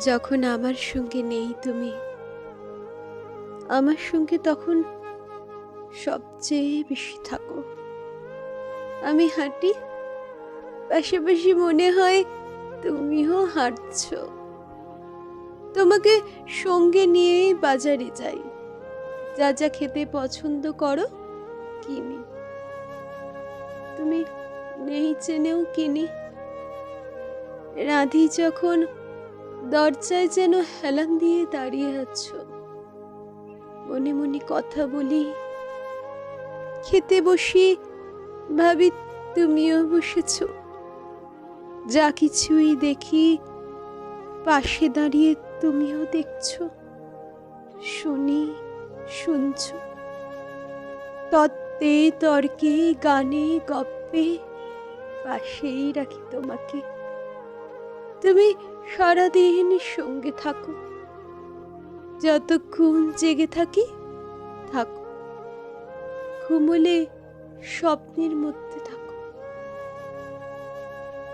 যখন আমার সঙ্গে নেই তুমি, আমার সঙ্গে তখন সবচেয়ে বেশি থাকো। আমি হাঁটি, পাশাপাশি মনে হয় তুমিও হাঁটছো। তোমাকে সঙ্গে নিয়েই বাজারে যাই। যা যা খেতে পছন্দ করো, কিনি। তুমি নেই চেনেও কিনি। রাধি যখন দরজায় যেন হেলান দিয়ে দাঁড়িয়ে আছো। মনে মনে কথা বলি, খেতে বসি, ভাবি তুমিও বসেছ। যা কিছুই দেখি, পাশে দাঁড়িয়ে তুমিও দেখছ। শুনি, শুনছ। তত্ত্বে, তর্কে, গানে, গপ্পে পাশেই রাখি তোমাকে। তুমি সারাদিন সঙ্গে থাকো। যতক্ষণ জেগে থাকি, থাকো। ঘুমলে স্বপ্নের মধ্যে থাকো।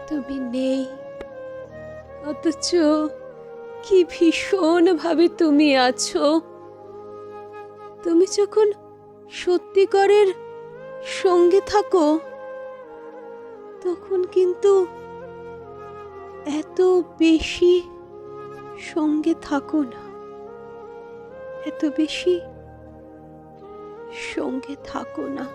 তুমি নেই। অথচ কি ভীষণ ভাবে তুমি আছো। তুমি যখন সত্যিকারের সঙ্গে থাকো, তখন কিন্তু এত বেশি সঙ্গে থাকো না। এত বেশি সঙ্গে থাকো না।